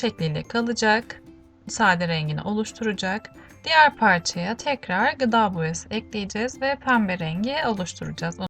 şekliyle kalacak. Sade rengini oluşturacak. Diğer parçaya tekrar gıda boyası ekleyeceğiz ve pembe rengi oluşturacağız.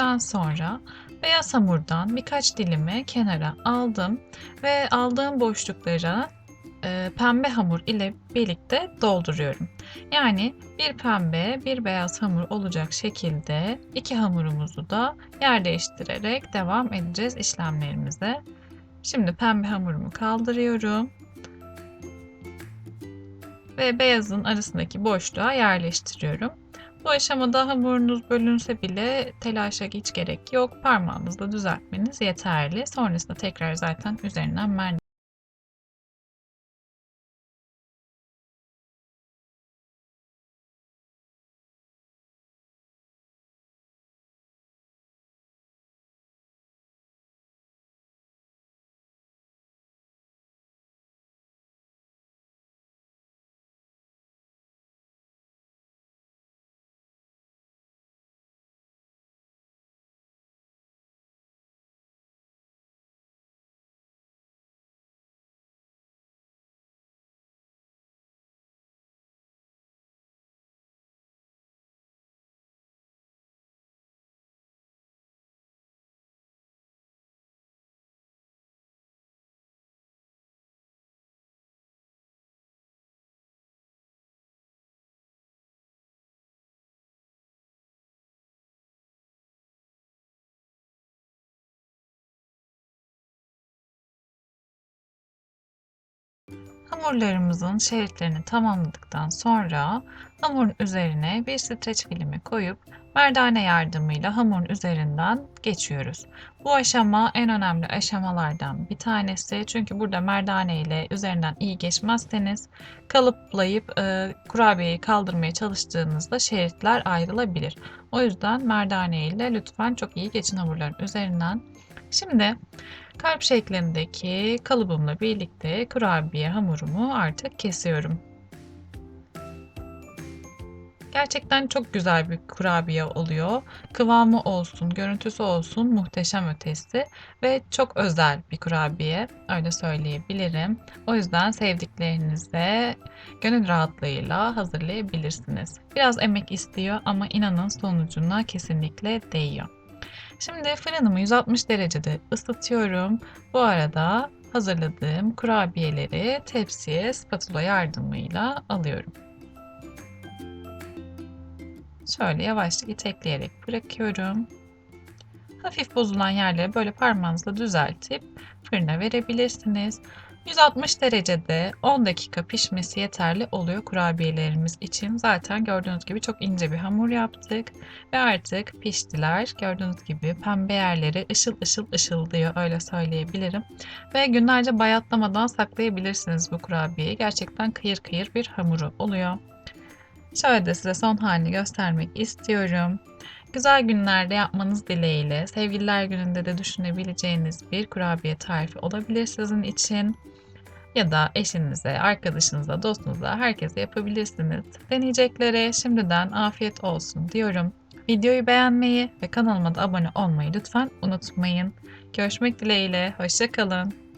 Daha sonra beyaz hamurdan birkaç dilimi kenara aldım ve aldığım boşluklara e, pembe hamur ile birlikte dolduruyorum. Yani bir pembe, bir beyaz hamur olacak şekilde iki hamurumuzu da yer değiştirerek devam edeceğiz işlemlerimize. Şimdi pembe hamurumu kaldırıyorum. ve beyazın arasındaki boşluğa yerleştiriyorum. Bu aşamada hamurunuz bölünse bile telaşa hiç gerek yok. Parmağınızla düzeltmeniz yeterli. Sonrasında tekrar zaten üzerinden merdane Hamurlarımızın şeritlerini tamamladıktan sonra hamurun üzerine bir streç filmi koyup merdane yardımıyla hamurun üzerinden geçiyoruz. Bu aşama en önemli aşamalardan bir tanesi. Çünkü burada merdane ile üzerinden iyi geçmezseniz kalıplayıp e, kurabiyeyi kaldırmaya çalıştığınızda şeritler ayrılabilir. O yüzden merdane ile lütfen çok iyi geçin hamurların üzerinden. Şimdi kalp şeklindeki kalıbımla birlikte kurabiye hamurumu artık kesiyorum. Gerçekten çok güzel bir kurabiye oluyor. Kıvamı olsun, görüntüsü olsun muhteşem ötesi ve çok özel bir kurabiye öyle söyleyebilirim. O yüzden sevdiklerinize gönül rahatlığıyla hazırlayabilirsiniz. Biraz emek istiyor ama inanın sonucuna kesinlikle değiyor. Şimdi fırınımı 160 derecede ısıtıyorum. Bu arada hazırladığım kurabiyeleri tepsiye spatula yardımıyla alıyorum. Şöyle yavaşça itekleyerek bırakıyorum. Hafif bozulan yerleri böyle parmağınızla düzeltip fırına verebilirsiniz. 160 derecede 10 dakika pişmesi yeterli oluyor kurabiyelerimiz için. Zaten gördüğünüz gibi çok ince bir hamur yaptık ve artık piştiler. Gördüğünüz gibi pembe yerleri ışıl ışıl ışıldıyor öyle söyleyebilirim. Ve günlerce bayatlamadan saklayabilirsiniz bu kurabiyeyi. Gerçekten kıyır kıyır bir hamuru oluyor. Şöyle de size son halini göstermek istiyorum. Güzel günlerde yapmanız dileğiyle sevgililer gününde de düşünebileceğiniz bir kurabiye tarifi olabilir sizin için. Ya da eşinize, arkadaşınıza, dostunuza herkese yapabilirsiniz. Deneyeceklere şimdiden afiyet olsun diyorum. Videoyu beğenmeyi ve kanalıma da abone olmayı lütfen unutmayın. Görüşmek dileğiyle, hoşçakalın.